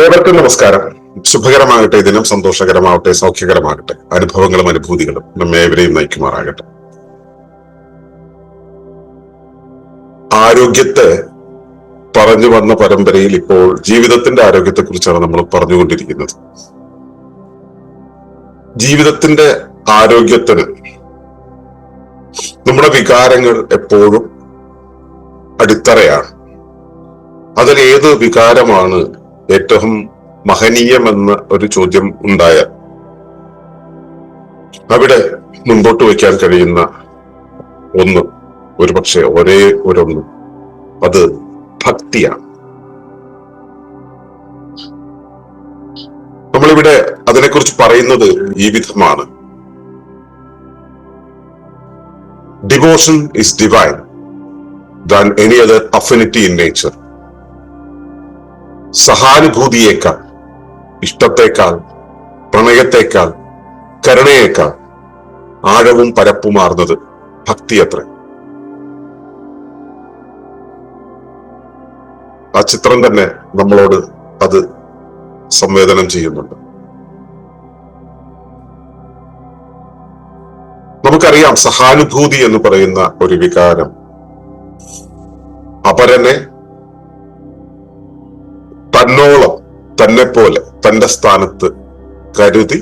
ഏവർക്കും നമസ്കാരം. ശുഭകരമാകട്ടെ ദിനം സന്തോഷകരമാവട്ടെ സൗഖ്യകരമാകട്ടെ അനുഭവങ്ങളും അനുഭൂതികളും നമ്മെ ഏവരെയും നയിക്കുമാറാകട്ടെ. ആരോഗ്യത്തെ പറഞ്ഞു വന്ന പരമ്പരയിൽ ഇപ്പോൾ ജീവിതത്തിന്റെ ആരോഗ്യത്തെ കുറിച്ചാണ് നമ്മൾ പറഞ്ഞുകൊണ്ടിരിക്കുന്നത്. ജീവിതത്തിന്റെ ആരോഗ്യത്തിന് നമ്മുടെ വികാരങ്ങൾ എപ്പോഴും അടിത്തറയാണ്. അതിൽ ഏത് വികാരമാണ് ഏറ്റവും മഹനീയമെന്ന ഒരു ചോദ്യം ഉണ്ടായ അവിടെ മുൻപോട്ട് വയ്ക്കാൻ കഴിയുന്ന ഒന്ന് ഒരുപക്ഷെ ഒരേ ഒരൊന്ന്. അത് ഭക്തിയാണ്. നമ്മളിവിടെ അതിനെക്കുറിച്ച് പറയുന്നത് ഈ വിധമാണ്. Devotion is divine than any other affinity in nature സഹാനുഭൂതിയേക്കാൾ ഇഷ്ടത്തേക്കാൾ പ്രണയത്തേക്കാൾ കരുണയേക്കാൾ ആഴവും പരപ്പുമാർന്നത് ഭക്തി അത്ര ആ ചിത്രം തന്നെ നമ്മളോട് അത് സംവേദനം ചെയ്യുന്നുണ്ട്. നമുക്കറിയാം സഹാനുഭൂതി എന്ന് പറയുന്ന ഒരു വികാരം അപരനെ തന്നോളം തന്നെ പോലെ തന്റെ സ്ഥാനത്ത് കരുതി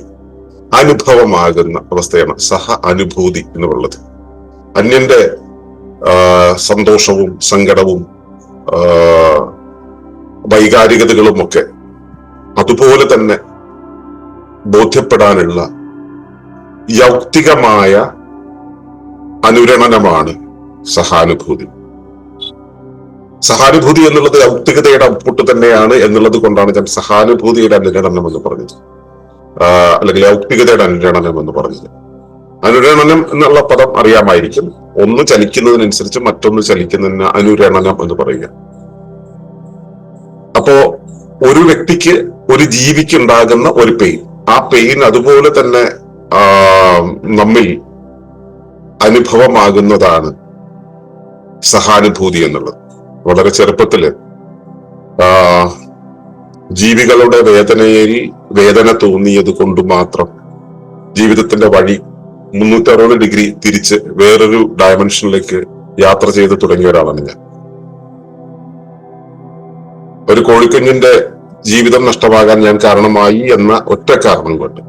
അനുഭവമാകുന്ന അവസ്ഥയാണ് സഹ അനുഭൂതി എന്നുള്ളത്. അന്യന്റെ സന്തോഷവും സങ്കടവും വൈകാരികതകളും ഒക്കെ അതുപോലെ തന്നെ ബോധ്യപ്പെടാനുള്ള യൗക്തികമായ അനുരണനമാണ് സഹാനുഭൂതി. സഹാനുഭൂതി എന്നുള്ളത് ഔക്തികതയുടെ ഔട്ട്പുട്ട് തന്നെയാണ് എന്നുള്ളത് കൊണ്ടാണ് ഞാൻ സഹാനുഭൂതിയുടെ അനുരണനം എന്ന് പറഞ്ഞത്. അല്ലെങ്കിൽ ഔക്തികതയുടെ അനുരണനം എന്ന് പറഞ്ഞത്. അനുരണനം എന്നുള്ള പദം അറിയാമായിരിക്കും. ഒന്ന് ചലിക്കുന്നതിനനുസരിച്ച് മറ്റൊന്ന് ചലിക്കുന്നതിന് അനുരണനം എന്ന് പറയുക. അപ്പോ ഒരു വ്യക്തിക്ക് ഒരു ജീവിക്ക് ഉണ്ടാകുന്ന ഒരു പെയിൻ ആ പെയിൻ അതുപോലെ തന്നെ നമ്മിൽ അനുഭവമാകുന്നതാണ് സഹാനുഭൂതി എന്നുള്ളത്. വളരെ ചെറുപ്പത്തിൽ. ജീവികളുടെ വേദനയിൽ വേദന തോന്നിയത് കൊണ്ട് മാത്രം ജീവിതത്തിന്റെ വഴി മുന്നൂറ്റി അറുപത് ഡിഗ്രി തിരിച്ച് വേറൊരു ഡയമെൻഷനിലേക്ക് യാത്ര ചെയ്ത് തുടങ്ങിയ ഒരാളാണ് ഞാൻ. ഒരു കോഴിക്കുഞ്ഞിന്റെ ജീവിതം നഷ്ടമാകാൻ ഞാൻ കാരണമായി എന്ന ഒറ്റ കാരണം കൊണ്ട്.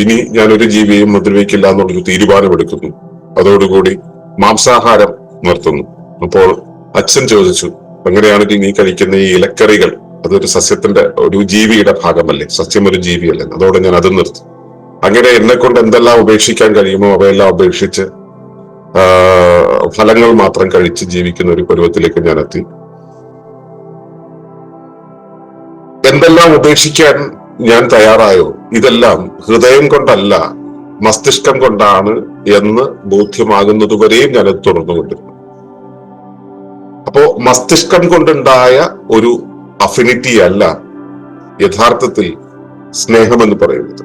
ഇനി ഞാൻ ഒരു ജീവിയും മുദ്രവയ്ക്കില്ല എന്നുള്ളൊരു തീരുമാനമെടുക്കുന്നു. അതോടുകൂടി മാംസാഹാരം നിർത്തുന്നു. അപ്പോൾ അച്ഛൻ ചോദിച്ചു അങ്ങനെയാണെങ്കിൽ നീ കഴിക്കുന്ന ഈ ഇലക്കറികൾ അതൊരു സസ്യത്തിന്റെ ഒരു ജീവിയുടെ ഭാഗമല്ലേ? സസ്യം ഒരു ജീവിയല്ലേ? അതോടെ ഞാൻ അത് നിർത്തി. അങ്ങനെ എന്നെ കൊണ്ട് എന്തെല്ലാം ഉപേക്ഷിക്കാൻ കഴിയുമോ അവയെല്ലാം ഉപേക്ഷിച്ച് ഫലങ്ങൾ മാത്രം കഴിച്ച് ജീവിക്കുന്ന ഒരു പരുവത്തിലേക്ക് ഞാൻ എത്തി. എന്തെല്ലാം ഉപേക്ഷിക്കാൻ ഞാൻ തയ്യാറായോ? ഇതെല്ലാം ഹൃദയം കൊണ്ടല്ല മസ്തിഷ്കം കൊണ്ടാണ് എന്ന് ബോധ്യമാകുന്നതുവരെയും ഞാൻ തുടർന്നുകൊണ്ടിരുന്നു അപ്പോ മസ്തിഷ്കം കൊണ്ടുണ്ടായ ഒരു അഫിനിറ്റി അല്ല യഥാർത്ഥത്തിൽ സ്നേഹം എന്ന് പറയുന്നത്.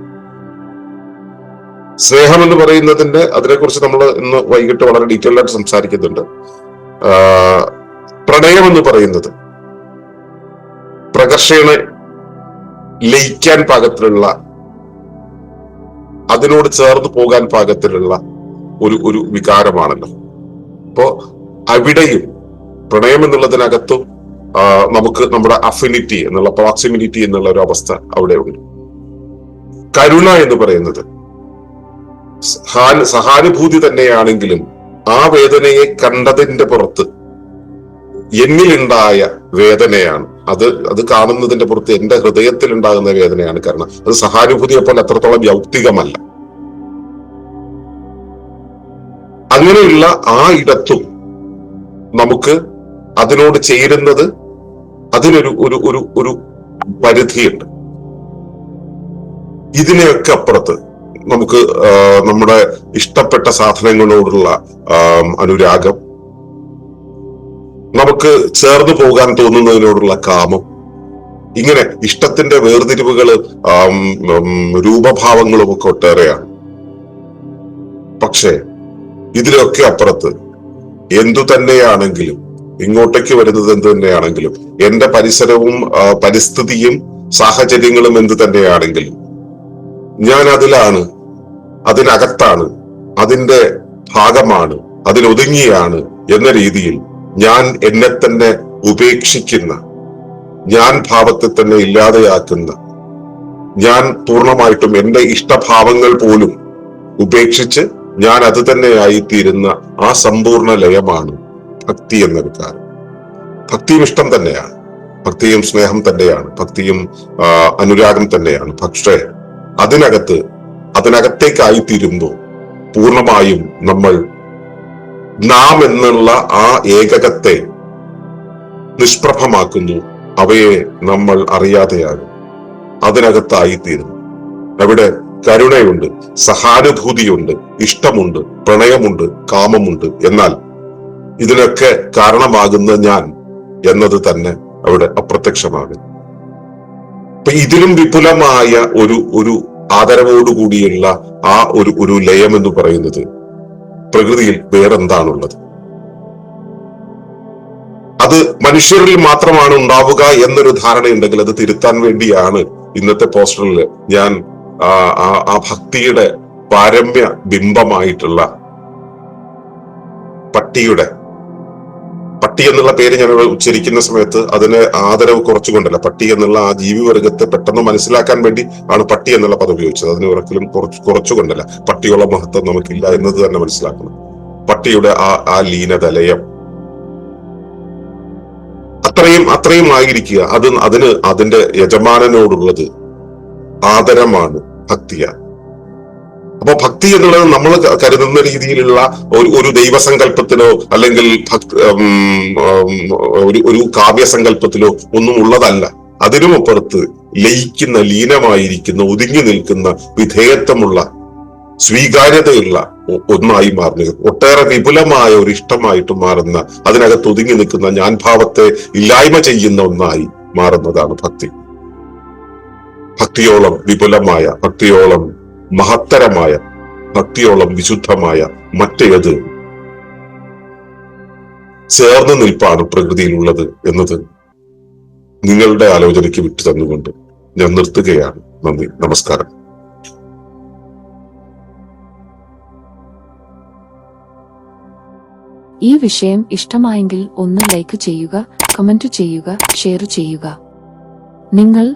സ്നേഹം എന്ന് പറയുന്നതിന്റെ അതിനെക്കുറിച്ച് നമ്മൾ ഇന്ന് വൈകിട്ട് വളരെ ഡീറ്റെയിൽ ആയിട്ട് സംസാരിക്കുന്നുണ്ട്. പ്രണയം എന്ന് പറയുന്നത് പ്രകർഷണ ലയിക്കാൻ പാകത്തിലുള്ള അതിനോട് ചേർന്ന് പോകാൻ പാകത്തിലുള്ള ഒരു ഒരു വികാരമാണല്ലോ. അപ്പോ അവിടെയും പ്രണയം എന്നുള്ളതിനകത്തും നമുക്ക് നമ്മുടെ അഫിനിറ്റി എന്നുള്ള പ്രോക്സിമിനിറ്റി എന്നുള്ള ഒരു അവസ്ഥ അവിടെ ഉണ്ട്. കരുണ എന്ന് പറയുന്നത് സഹാനുഭൂതി തന്നെയാണെങ്കിലും ആ വേദനയെ കണ്ടതിന്റെ പുറത്ത് എന്നിലുണ്ടായ വേദനയാണ്. അത് അത് കാണുന്നതിന്റെ പുറത്ത് എന്റെ ഹൃദയത്തിൽ ഉണ്ടാകുന്ന വേദനയാണ് കാരണം. അത് സഹാനുഭൂതിയെ പോലെ അത്രത്തോളം യൗക്തികമല്ല. അങ്ങനെയുള്ള ആ ഇടത്തും നമുക്ക് അതിനോട് ചേരുന്നത് അതിനൊരു ഒരു ഒരു ഒരു പരിധിയുണ്ട്. ഇതിനെയൊക്കെ അപ്പുറത്ത് നമുക്ക് നമ്മുടെ ഇഷ്ടപ്പെട്ട സാധനങ്ങളോടുള്ള അനുരാഗം നമുക്ക് ചേർന്ന് പോകാൻ തോന്നുന്നതിനോടുള്ള കാമം ഇങ്ങനെ ഇഷ്ടത്തിന്റെ വേർതിരിവുകൾ രൂപഭാവങ്ങളും ഒക്കെ ഒട്ടേറെയാണ്. പക്ഷേ ഇതിലൊക്കെ അപ്പുറത്ത് എന്തു തന്നെയാണെങ്കിലും ഇങ്ങോട്ടേക്ക് വരുന്നത് എന്ത് തന്നെയാണെങ്കിലും എന്റെ പരിസരവും പരിസ്ഥിതിയും സാഹചര്യങ്ങളും എന്ത് തന്നെയാണെങ്കിലും ഞാൻ അതിലാണ് അതിനകത്താണ് അതിന്റെ ഭാഗമാണ് അതിനൊതുങ്ങിയാണ് എന്ന രീതിയിൽ ഞാൻ എന്നെ തന്നെ ഉപേക്ഷിക്കുന്ന ഞാൻ ഭാവത്തെ തന്നെ ഇല്ലാതെയാക്കുന്ന ഞാൻ പൂർണമായിട്ടും എന്റെ ഇഷ്ടഭാവങ്ങൾ പോലും ഉപേക്ഷിച്ച് ഞാൻ അത് തന്നെയായിത്തീരുന്ന ആ സമ്പൂർണ ലയമാണ് ഭക്തി എന്ന വികാരം ഭക്തിയും ഇഷ്ടം തന്നെയാണ്. ഭക്തിയും സ്നേഹം തന്നെയാണ്. ഭക്തിയും അനുരാഗം തന്നെയാണ്. പക്ഷേ അതിനകത്ത് അതിനകത്തേക്കായിത്തീരുമ്പോൾ പൂർണമായും നമ്മൾ നാം എന്നുള്ള ആ ഏകകത്തെ നിഷ്പ്രഭമാക്കുന്നു. അവയെ നമ്മൾ അറിയാതെയാകും അതിനകത്തായിത്തീരുന്നു അവിടെ കരുണയുണ്ട് സഹാനുഭൂതിയുണ്ട് ഇഷ്ടമുണ്ട് പ്രണയമുണ്ട് കാമമുണ്ട്. എന്നാൽ ഇതിനൊക്കെ കാരണമാകുന്ന ഞാൻ എന്നത് തന്നെ അവിടെ അപ്രത്യക്ഷമാണ്. അപ്പൊ ഇതിലും വിപുലമായ ഒരു ഒരു ആദരവോടുകൂടിയുള്ള ആ ഒരു ഒരു ലയം എന്ന് പറയുന്നത് പ്രകൃതിയിൽ വേറെന്താണുള്ളത്? അത് മനുഷ്യരിൽ മാത്രമാണ് ഉണ്ടാവുക എന്നൊരു ധാരണയുണ്ടെങ്കിൽ അത് തിരുത്താൻ വേണ്ടിയാണ് ഇന്നത്തെ പോസ്റ്ററിൽ ഞാൻ ആ ഭക്തിയുടെ പാരമ്യ ബിംബമായിട്ടുള്ള പട്ടിയുടെ പട്ടി എന്നുള്ള പേര് ഞാൻ ഉച്ചരിക്കുന്ന സമയത്ത് അതിന് ആദരവ് കുറച്ചുകൊണ്ടല്ല. പട്ടി എന്നുള്ള ആ ജീവിവർഗത്തെ പെട്ടെന്ന് മനസ്സിലാക്കാൻ വേണ്ടി ആണ് പട്ടി എന്നുള്ള പദം ഉപയോഗിച്ചത്. അതിന് ഒരിക്കലും കുറച്ച് കുറച്ചുകൊണ്ടല്ല. പട്ടിയുള്ള മഹത്വം നമുക്കില്ല എന്നത് തന്നെ മനസ്സിലാക്കണം. പട്ടിയുടെ ആ ആ ലീനതലയം. അത്രയും അത്രയും ആയിരിക്കുക. അത് അതിന് അതിന്റെ യജമാനനോടുള്ളത് ആദരമാണ് ഭക്തിയാണ്. അപ്പൊ ഭക്തി എന്നുള്ളത് നമ്മൾ കരുതുന്ന രീതിയിലുള്ള ഒരു ഒരു ദൈവസങ്കല്പത്തിലോ അല്ലെങ്കിൽ ഒരു ഒരു കാവ്യസങ്കല്പത്തിലോ ഒന്നും ഉള്ളതല്ല. അതിനുമപ്പുറത്ത് ലയിക്കുന്ന ലീനമായിരിക്കുന്ന ഒതുങ്ങി നിൽക്കുന്ന വിധേയത്വമുള്ള സ്വീകാര്യതയുള്ള ഒന്നായി മാറുന്നത്. ഒട്ടേറെ വിപുലമായ ഒരു ഇഷ്ടമായിട്ട് മാറുന്ന അതിനകത്ത് ഒതുങ്ങി നിൽക്കുന്ന ഞാൻ ഭാവത്തെ ഇല്ലായ്മ ചെയ്യുന്ന ഒന്നായി മാറുന്നതാണ് ഭക്തി. ഭക്തിയോളം വിപുലമായ ഭക്തിയോളം മഹത്തരമായ ഭക്തിയോളം വിശുദ്ധമായ മറ്റേത് ചേർന്ന് നിൽപ്പാണ് പ്രകൃതിയിലുള്ളത് എന്നത് നിങ്ങളുടെ ആലോചനയ്ക്ക് വിട്ടു തന്നുകൊണ്ട് ഞാൻ നിർത്തുകയാണ്. നന്ദി. നമസ്കാരം. ഈ വിഷയം ഇഷ്ടമായെങ്കിൽ ഒന്ന് ലൈക്ക് ചെയ്യുക കമന്റ് ചെയ്യുക ഷെയർ ചെയ്യുക. നിങ്ങൾ